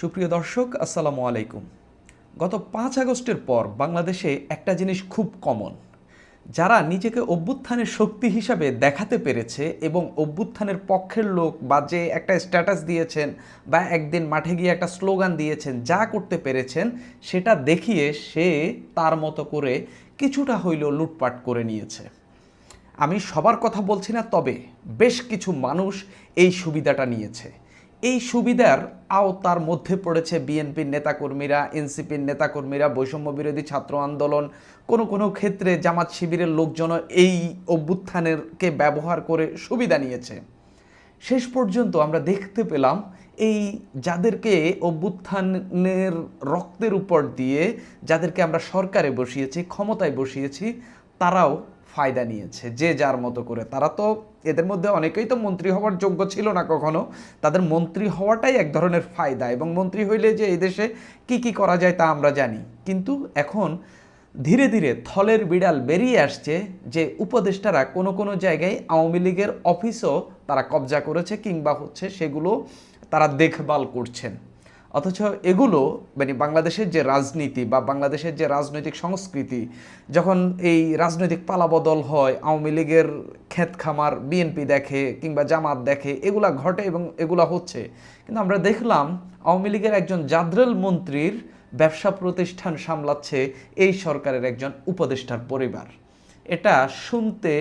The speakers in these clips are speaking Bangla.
সুপ্রিয় দর্শক, আসসালামু আলাইকুম। গত পাঁচ আগস্টের পর বাংলাদেশে একটা জিনিস খুব কমন। যারা নিজেকে অভ্যুত্থানের শক্তি হিসাবে দেখাতে পেরেছে এবং অভ্যুত্থানের পক্ষের লোক বা যে একটা স্ট্যাটাস দিয়েছেন বা একদিন মাঠে গিয়ে একটা স্লোগান দিয়েছেন, যা করতে পেরেছেন, সেটা দেখিয়ে সে তার মতো করে কিছুটা হইলেও লুটপাট করে নিয়েছে। আমি সবার কথা বলছি না, তবে বেশ কিছু মানুষ এই সুবিধাটা নিয়েছে। এই সুবিধার আওতার মধ্যে পড়েছে বিএনপির নেতাকর্মীরা, এনসিপির নেতাকর্মীরা, বৈষম্য বিরোধী ছাত্র আন্দোলন, কোনো কোনো ক্ষেত্রে জামাত শিবিরের লোকজন এই অভ্যুত্থানেরকে ব্যবহার করে সুবিধা নিয়েছে। শেষ পর্যন্ত আমরা দেখতে পেলাম, এই যাদেরকে অভ্যুত্থানের রক্তের উপর দিয়ে, যাদেরকে আমরা সরকারে বসিয়েছি, ক্ষমতায় বসিয়েছি, তারাও ফায়দা নিয়েছে, যে যার মতো করে। তারা তো এদের মধ্যে অনেকেই তো মন্ত্রী হওয়ার যোগ্য ছিল না কখনো। তাদের মন্ত্রী হওয়াটাই এক ধরনের ফায়দা এবং মন্ত্রী হইলে যে এই দেশে কি কি করা যায় তা আমরা জানি। কিন্তু এখন ধীরে ধীরে থলের বিড়াল বেরিয়ে আসছে যে উপদেষ্টারা কোনো কোনো জায়গায় আওয়ামী লীগের অফিসও তারা কবজা করেছে কিংবা হচ্ছে সেগুলো তারা দেখভাল করছেন। অথচ এগুলো মানে বাংলাদেশের যে রাজনীতি বা বাংলাদেশের যে রাজনৈতিক সংস্কৃতি, যখন এই রাজনৈতিক পালাবদল হয়, আওয়ামী লীগের ক্ষেত খামার বিএনপি দেখে কিংবা জামাত দেখে, এগুলা ঘটে এবং এগুলা হচ্ছে। কিন্তু আমরা দেখলাম আওয়ামী লীগের একজন জাদ্রেল মন্ত্রীর ব্যবসা প্রতিষ্ঠান সামলাচ্ছে এই সরকারের একজন উপদেষ্টার পরিবার। এটা শুনতে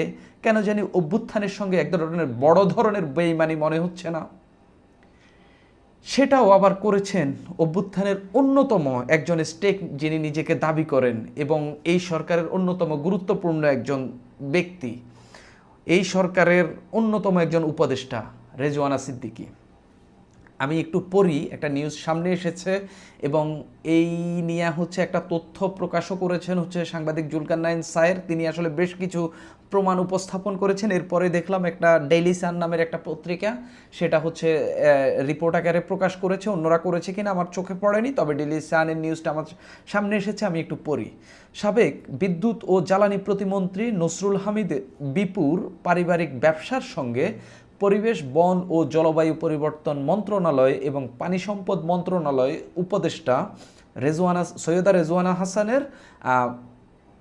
কেন জানি অভ্যুত্থানের সঙ্গে এক ধরনের বড় ধরনের বেইমানি মনে হচ্ছে না। সেটাও আবার করেছেন অভ্যুত্থানের অন্যতম একজন স্টেক যিনি নিজেকে দাবি করেন এবং এই সরকারের অন্যতম গুরুত্বপূর্ণ একজন ব্যক্তি। এই সরকারের অন্যতম একজন উপদেষ্টা, রেজওয়ানা সিদ্দিকী। আমি একটু পড়ি, একটা নিউজ সামনে এসেছে এবং এই নিয়ে হচ্ছে একটা তথ্য প্রকাশও করেছেন হচ্ছে সাংবাদিক জুলকার নাইন সায়ের। তিনি আসলে বেশ কিছু প্রমাণ উপস্থাপন করেছেন। এরপরে দেখলাম একটা ডেইলি সান নামের একটা পত্রিকা, সেটা হচ্ছে রিপোর্ট আকারে প্রকাশ করেছে। অন্যরা করেছে কিনা আমার চোখে পড়েনি, তবে ডেইলি সানের নিউজটা আমার সামনে এসেছে, আমি একটু পড়ি। সাবেক বিদ্যুৎ ও জ্বালানি প্রতিমন্ত্রী নসরুল হামিদ বিপুর পারিবারিক ব্যবসার সঙ্গে পরিবেশ, বন ও জলবায়ু পরিবর্তন মন্ত্রণালয় এবং পানি সম্পদ মন্ত্রণালয় উপদেষ্টা রেজওয়ানা, সৈয়দা রেজওয়ানা হাসানের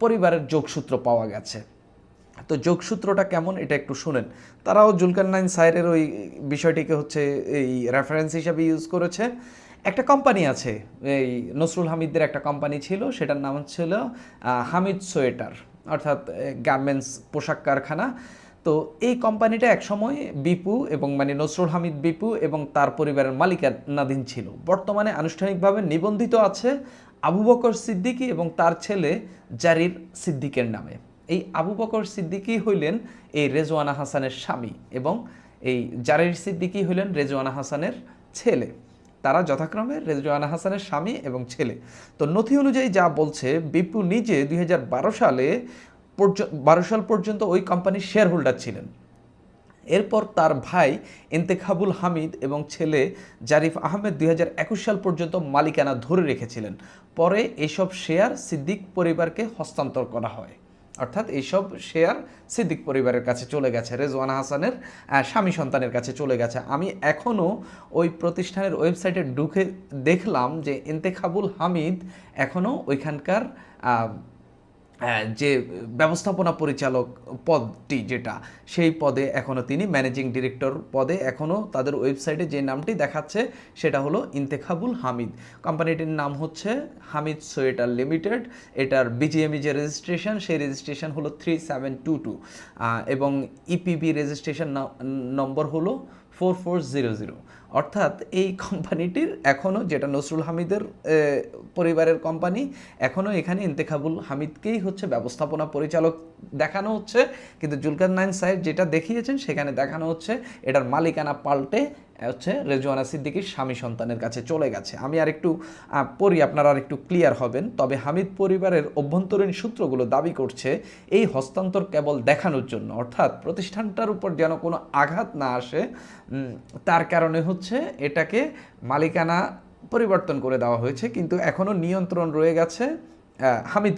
পরিবারের যোগসূত্র পাওয়া গেছে। তো যোগসূত্রটা কেমন এটা একটু শুনেন। তারাও জুলকার নাইন সাইরের ওই বিষয়টিকে হচ্ছে এই রেফারেন্স হিসাবে ইউজ করেছে। একটা কোম্পানি আছে, এই নসরুল হামিদদের একটা কোম্পানি ছিল, সেটার নাম ছিল হামিদ সোয়েটার, অর্থাৎ গার্মেন্টস পোশাক কারখানা। তো এই কোম্পানিটা একসময় বিপু এবং মানে নসরুল হামিদ বিপু এবং তার পরিবারের মালিকানাধীন ছিল। বর্তমানে আনুষ্ঠানিকভাবে নিবন্ধিত আছে আবু বকর সিদ্দিকী এবং তার ছেলে জারির সিদ্দিকের নামে। এই আবু বকর সিদ্দিকী হইলেন এই রেজওয়ানা হাসানের স্বামী এবং এই জারির সিদ্দিকী হইলেন রেজওয়ানা হাসানের ছেলে। তারা যথাক্রমে রেজওয়ানা হাসানের স্বামী এবং ছেলে। তো নথি অনুযায়ী যা বলছে, বিপু নিজে দুই হাজার বারো সালে বারো সাল পর্যন্ত ওই কোম্পানির শেয়ার হোল্ডার ছিলেন। এরপর তার ভাই ইন্তেখাবুল হামিদ এবং ছেলে জারিফ আহমেদ দুই হাজার একুশ সাল পর্যন্ত মালিকানা ধরে রেখেছিলেন। পরে এইসব শেয়ার সিদ্দিক পরিবারকে হস্তান্তর করা হয়। অর্থাৎ এইসব শেয়ার সিদ্দিক পরিবারের কাছে চলে গেছে, রেজওয়ান হাসানের স্বামী সন্তানের কাছে চলে গেছে। আমি এখনও ওই প্রতিষ্ঠানের ওয়েবসাইটে ঢুকে দেখলাম যে ইন্তেখাবুল হামিদ এখনও ওইখানকার যে ব্যবস্থাপনা পরিচালক পদটি যেটা, সেই পদে এখনও তিনি ম্যানেজিং ডিরেক্টর পদে এখনও তাদের ওয়েবসাইটে যে নামটি দেখাচ্ছে সেটা হলো ইন্তেখাবুল হামিদ। কোম্পানিটির নাম হচ্ছে হামিদ সোয়েটার লিমিটেড। এটার বিজিএমই যে রেজিস্ট্রেশন সেই রেজিস্ট্রেশন হলো থ্রি সেভেন টু টু এবং ইপিবি রেজিস্ট্রেশন নম্বর হলো ফোর ফোর জিরো জিরো অর্থাৎ এই কোম্পানিটির এখনও যেটা নসরুল হামিদের পরিবারের কোম্পানি এখনও এখানে ইন্তেখাবুল হামিদকেই হচ্ছে ব্যবস্থাপনা পরিচালক দেখানো হচ্ছে। কিন্তু জুলকার নাইন সাহেব যেটা দেখিয়েছেন সেখানে দেখানো হচ্ছে, এটার মালিকানা পাল্টে হচ্ছে রেজওয়ানা সিদ্দিকির স্বামী সন্তানের কাছে চলে গেছে। আমি আর একটু পড়ি, আপনারা আর একটু ক্লিয়ার হবেন। তবে হামিদ পরিবারের অভ্যন্তরীণ সূত্রগুলো দাবি করছে, এই হস্তান্তর কেবল দেখানোর জন্য। অর্থাৎ প্রতিষ্ঠানটার উপর যেন কোনো আঘাত না আসে তার কারণে হচ্ছে এটাকে মালিকানা পরিবর্তন করে দেওয়া হয়েছে। কিন্তু এখনও নিয়ন্ত্রণ রয়ে গেছে। হামিদ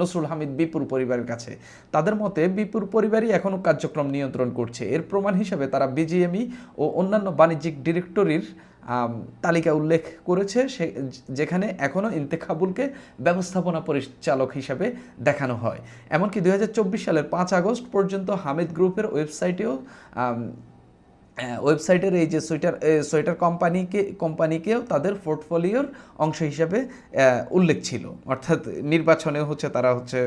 নসরুল হামিদ বিপুর পরিবারের কাছে। তাদের মতে বিপুর পরিবারই এখনও কার্যক্রম নিয়ন্ত্রণ করছে। এর প্রমাণ হিসেবে তারা বিজিএমই ও অন্যান্য বাণিজ্যিক ডিরেক্টরির তালিকা উল্লেখ করেছে। সে, যেখানে এখনও ইন্তেখাবুলকে ব্যবস্থাপনা পরিচালক হিসাবে দেখানো হয়। এমনকি দুই হাজার চব্বিশ সালের পাঁচ আগস্ট পর্যন্ত হামিদ গ্রুপের ওয়েবসাইটেও ওয়েবসাইটের এই যে সোয়েটার সোয়েটার কোম্পানিকে, কোম্পানিকেও তাদের পোর্টফোলিওর অংশ হিসাবে উল্লেখ ছিল। অর্থাৎ নির্বাচনে হচ্ছে তারা হচ্ছে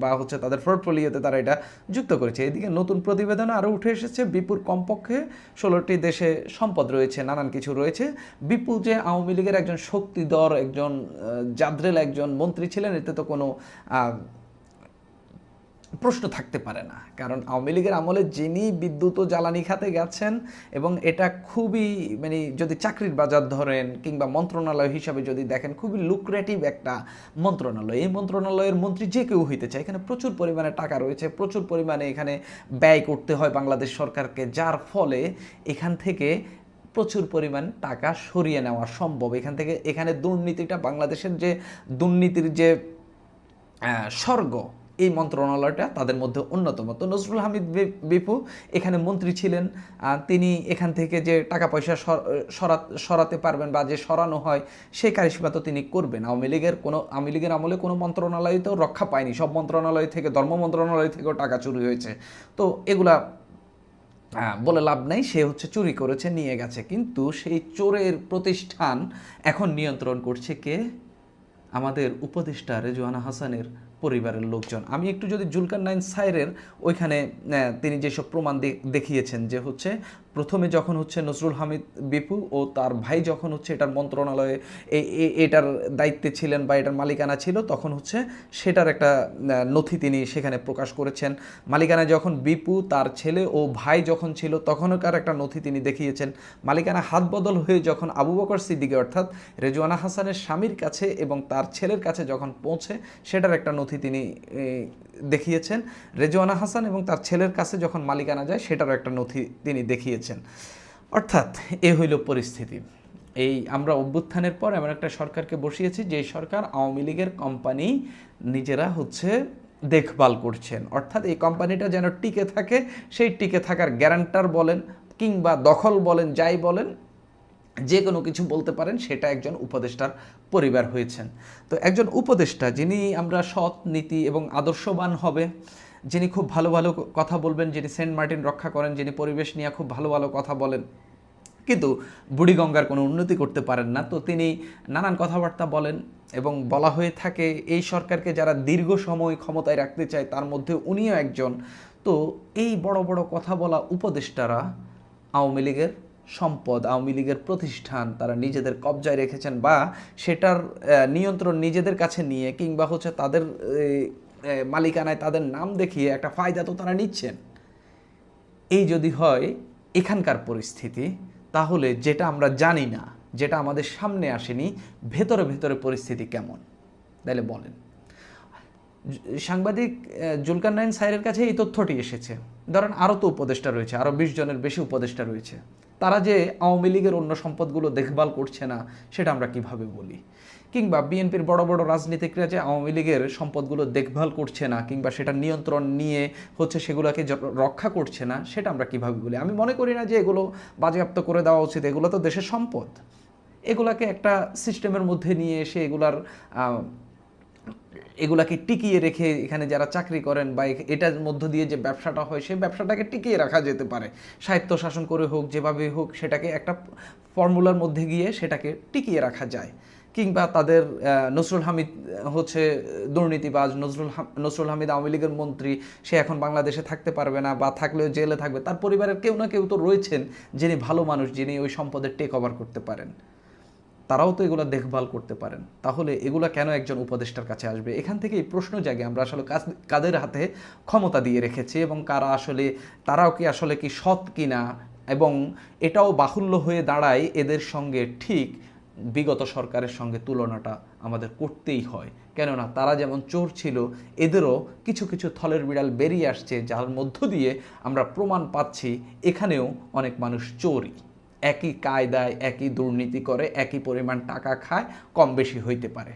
বা হচ্ছে তাদের পোর্টফোলিওতে তারা এটা যুক্ত করেছে। এদিকে নতুন প্রতিবেদনে আরও উঠে এসেছে। বিপুর কমপক্ষে ষোলোটি দেশে সম্পদ রয়েছে, নানান কিছু রয়েছে। বিপুল যে আওয়ামী লীগের একজন শক্তিধর, একজন জাদ্রেল, একজন মন্ত্রী ছিলেন, এতে তো কোনো প্রশ্ন থাকতে পারে না। কারণ আওয়ামী লীগের আমলে যিনি বিদ্যুৎ ও জ্বালানি খাতে গেছেন এবং এটা খুবই মানে যদি চাকরির বাজার ধরেন কিংবা মন্ত্রণালয় হিসাবে যদি দেখেন, খুবই লুক্রেটিভ একটা মন্ত্রণালয়। এই মন্ত্রণালয়ের মন্ত্রী যে কেউ হইতে চায়, এখানে প্রচুর পরিমাণে টাকা রয়েছে, প্রচুর পরিমাণে এখানে ব্যয় করতে হয় বাংলাদেশ সরকারকে, যার ফলে এখান থেকে প্রচুর পরিমাণ টাকা সরিয়ে নেওয়া সম্ভব। এখান থেকে, এখানে দুর্নীতিটা বাংলাদেশের যে দুর্নীতির যে স্বর্গ এই মন্ত্রণালয়টা তাদের মধ্যে অন্যতম। তো নজরুল হামিদ বিপু এখানে মন্ত্রী ছিলেন তিনি এখান থেকে যে টাকা পয়সা সর- সরা- সরাতে পারবেন বা যে সরানো হয় সেই কারিশমা তো তিনি করবেন। আওয়ামী লীগের কোনো, আওয়ামী লীগের আমলে কোনো মন্ত্রণালয় তো রক্ষা পায়নি। সব মন্ত্রণালয় থেকে, ধর্ম মন্ত্রণালয় থেকেও টাকা চুরি হয়েছে। তো এগুলা বলে লাভ নাই, সে হচ্ছে চুরি করেছে, নিয়ে গেছে। কিন্তু সেই চোরের প্রতিষ্ঠান এখন নিয়ন্ত্রণ করছে কে? আমাদের উপদেষ্টা রেজওয়ানা হাসানের পরিবারের লোকজন। আমি একটু যদি জুলকার নাইন সাইরের ওইখানে তিনি যেসব প্রমাণ দেখিয়েছেন যে হচ্ছে প্রথমে যখন হচ্ছে নজরুল হামিদ বিপু ও তার ভাই যখন হচ্ছে এটার মন্ত্রণালয়ে এটার দায়িত্বে ছিলেন বা এটার মালিকানা ছিল, তখন হচ্ছে সেটার একটা নথি তিনি সেখানে প্রকাশ করেছেন। মালিকানা যখন বিপু, তার ছেলে ও ভাই যখন ছিল, তখনকার একটা নথি তিনি দেখিয়েছেন। মালিকানা হাত বদল হয়ে যখন আবু বকর সিদ্দিকে, অর্থাৎ রেজওয়ানা হাসানের স্বামীর কাছে এবং তার ছেলের কাছে যখন পৌঁছে, সেটার একটা নথি তিনি দেখিয়েছেন। রেজওয়ানা হাসান এবং তার ছেলের কাছে যখন মালিকানা যায়, সেটারও একটা নথি তিনি দেখিয়েছেন। অর্থাৎ এ হইল পরিস্থিতি। এই আমরা অভ্যুত্থানের পর এমন একটা সরকারকে বসিয়েছি যে সরকার আওয়ামী লীগের কোম্পানি নিজেরা হচ্ছে দেখভাল করছেন। অর্থাৎ এই কোম্পানিটা যেন টিকে থাকে, সেই টিকে থাকার গ্যারান্টার বলেন কিংবা দখল বলেন, যাই বলেন, যে কোনো কিছু বলতে পারেন, সেটা একজন উপদেষ্টার পরিবার হয়েছেন। তো একজন উপদেষ্টা যিনি আমরা সৎ, নীতি এবং আদর্শবান হবে যিনি খুব ভালো ভালো কথা বলবেন, যিনি সেন্ট মার্টিন রক্ষা করেন, যিনি পরিবেশ নিয়ে খুব ভালো ভালো কথা বলেন, কিন্তু বুড়িগঙ্গার কোনো উন্নতি করতে পারেন না। তো তিনি নানান কথাবার্তা বলেন এবং বলা হয়ে থাকে, এই সরকারকে যারা দীর্ঘ সময় ক্ষমতায় রাখতে চায়, তার মধ্যে উনিও একজন। তো এই বড় বড় কথা বলা উপদেষ্টারা আওয়ামী লীগের সম্পদ, আওয়ামী লীগের প্রতিষ্ঠান, তারা নিজেদের কবজায় রেখেছেন বা সেটার নিয়ন্ত্রণ নিজেদের কাছে নিয়ে কিংবা হচ্ছে তাদের মালিকানায় তাদের নাম দেখিয়ে একটা ফায়দা তো তারা নিচ্ছেন। এই যদি হয় এখানকার পরিস্থিতি, তাহলে যেটা আমরা জানি না, যেটা আমাদের সামনে আসেনি, ভেতরে ভেতরে পরিস্থিতি কেমন? তাহলে বলেন। সাংবাদিক জুলকার নাইন সাইরের কাছে এই তথ্যটি এসেছে। ধরেন আরও তো উপদেষ্টা রয়েছে, আরও বিশ জনের বেশি উপদেষ্টা রয়েছে। তারা যে আওয়ামী লীগের অন্য সম্পদগুলো দেখভাল করছে না, সেটা আমরা কীভাবে বলি? কিংবা বিএনপির বড় বড় রাজনীতিকরা যে আওয়ামী লীগের সম্পদগুলো দেখভাল করছে না কিংবা সেটা নিয়ন্ত্রণ নিয়ে হচ্ছে সেগুলোকে রক্ষা করছে না, সেটা আমরা কীভাবে বলি? আমি মনে করি না যে এগুলো বাজেয়াপ্ত করে দেওয়া উচিত। এগুলো তো দেশের সম্পদ। এগুলাকে একটা সিস্টেমের মধ্যে নিয়ে এসে এগুলার এগুলাকে টিকিয়ে রেখে এখানে যারা চাকরি করেন বা এটার মধ্য দিয়ে যে ব্যবসাটা হয় সেই ব্যবসাটাকে টিকিয়ে রাখা যেতে পারে। সাহিত্য শাসন করে হোক, যেভাবে হোক, সেটাকে একটা ফর্মুলার মধ্যে গিয়ে সেটাকে টিকিয়ে রাখা যায়। কিংবা তাদের নসরুল হামিদ হচ্ছে দুর্নীতিবাজ নজরুল নসরুল হামিদ আওয়ামী লীগের মন্ত্রী, সে এখন বাংলাদেশে থাকতে পারবে না বা থাকলেও জেলে থাকবে। তার পরিবারের কেউ না কেউ তো রয়েছেন যিনি ভালো মানুষ, যিনি ওই সম্পদের টেক ওভার করতে পারেন। তারাও তো এগুলো দেখভাল করতে পারেন। তাহলে এগুলো কেন একজন উপদেষ্টার কাছে আসবে? এখান থেকে এই প্রশ্ন জাগে। আমরা আসলে কাদের হাতে ক্ষমতা দিয়ে রেখেছি এবং কারা আসলে, তারাও কি আসলে কি সৎ কিনা? এবং এটাও বাহুল্য হয়ে দাঁড়ায় এদের সঙ্গে ঠিক বিগত সরকারের সঙ্গে তুলনাটা আমাদের করতেই হয়। কেননা তারা যেমন চোর ছিল, এদেরও কিছু কিছু থলের বিড়াল বেরিয়ে আসছে, যার মধ্য দিয়ে আমরা প্রমাণ পাচ্ছি এখানেও অনেক মানুষ চোরই। একই কায়দায়, একই দুর্নীতি করে, একই পরিমাণ টাকা খায়, কম বেশি হইতে পারে।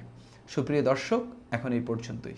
সুপ্রিয় দর্শক, এখন এই পর্যন্তই।